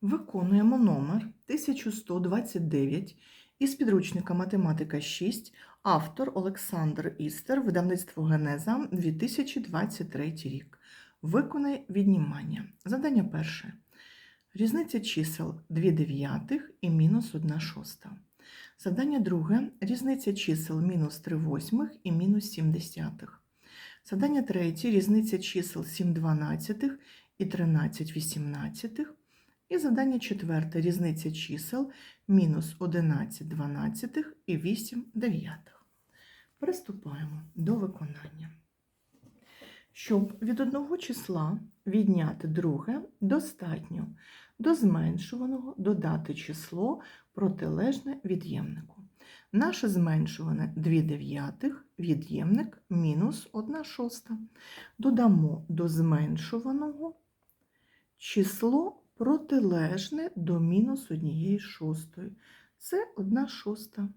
Виконуємо номер 1129 із підручника Математика 6, автор Олександр Істер, видавництво Генеза 2023 рік. Виконай віднімання. Задання перше. Різниця чисел 2 дев'ятих і мінус 1 шоста. Завдання друге. Різниця чисел мінус 3 восьмих і мінус 7 десятих. Завдання третє. Різниця чисел 7 дванадцятих і 13 вісімнадцятих. І завдання четверте. Різниця чисел мінус 11 дванадцятих і 8 дев'ятих. Приступаємо до виконання. Щоб від одного числа відняти друге, достатньо до зменшуваного додати число протилежне від'ємнику. Наше зменшуване 2 дев'ятих, від'ємник мінус 1 шоста. Додамо до зменшуваного число протилежне до мінус 1 шостої. Це 1 шоста.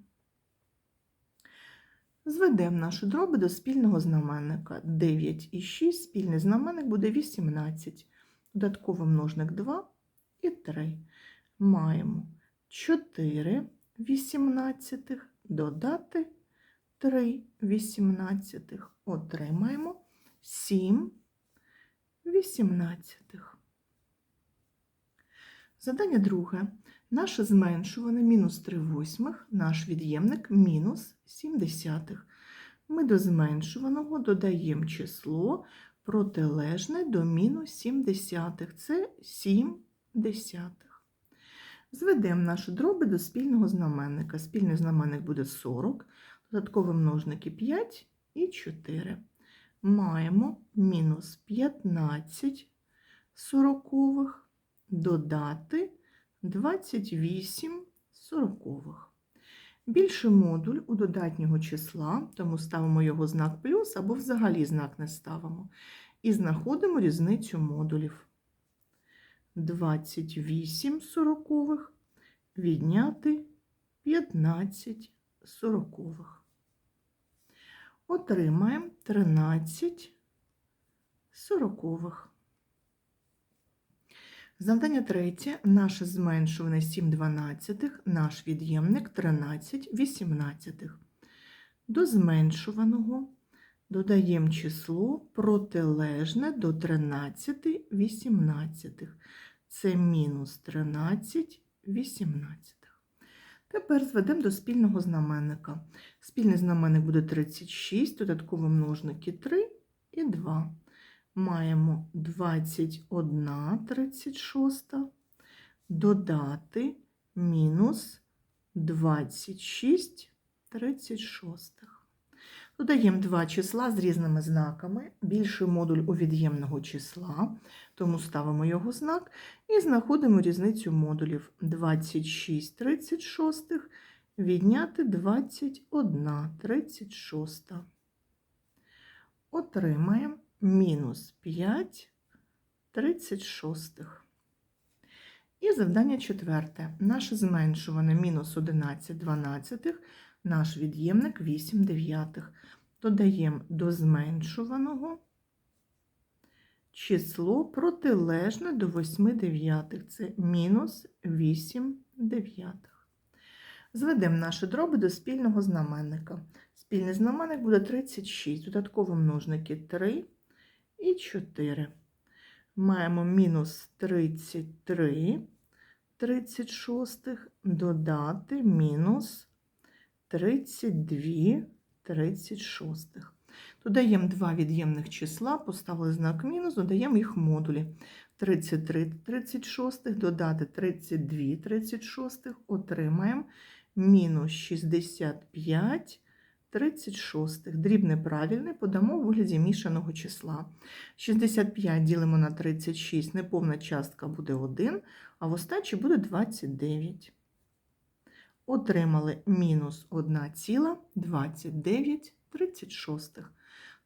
Зведемо наші дроби до спільного знаменника. 9 і 6, спільний знаменник буде 18. Додатковий множник 2 і 3. Маємо 4 вісімнадцятих додати 3 вісімнадцятих. Отримаємо 7 вісімнадцятих. Задання друге. Наше зменшуване мінус 3 восьмих, наш від'ємник мінус 7 десятих. Ми до зменшуваного додаємо число протилежне до мінус 7 десятих. Це 7 десятих. Зведемо наші дроби до спільного знаменника. Спільний знаменник буде 40, додаткові множники 5 і 4. Маємо мінус 15 сорокових додати 28 сорокових. Більший модуль у додатнього числа, тому ставимо його знак плюс або взагалі знак не ставимо. І знаходимо різницю модулів. 28 сорокових відняти 15 сорокових. Отримаємо 13 сорокових. Завдання третє. Наше зменшуване 7 дванадцятих, наш від'ємник 13 вісімнадцятих. До зменшуваного додаємо число протилежне до 13 вісімнадцятих. Це мінус 13 вісімнадцятих. Тепер зведемо до спільного знаменника. Спільний знаменник буде 36, додаткові множники 3 і 2 маємо 21 36, додати мінус 26 36. Додаємо два числа з різними знаками, більший модуль у від'ємного числа, тому ставимо його знак і знаходимо різницю модулів 26 36 відняти 21 36. Отримаємо мінус 5 36. І завдання четверте. Наше зменшуване мінус 11 12, наш від'ємник 8 дев'ятих. Додаємо до зменшуваного число протилежне до 8 дев'ятих. Це мінус 8 дев'ятих. Зведемо наші дроби до спільного знаменника. Спільний знаменник буде 36, додаткові множники 3 і 4. Маємо мінус 33 36 додати мінус 32 36. Додаємо два від'ємних числа, поставили знак мінус, додаємо їх модулі. 33 36 додати 32 36 отримаємо мінус 65 36. Дріб неправильний подамо у вигляді мішаного числа. 65 ділимо на 36, неповна частка буде 1, а в остачі буде 29. Отримали мінус 1,2936.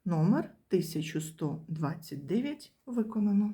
Номер 1129 виконано.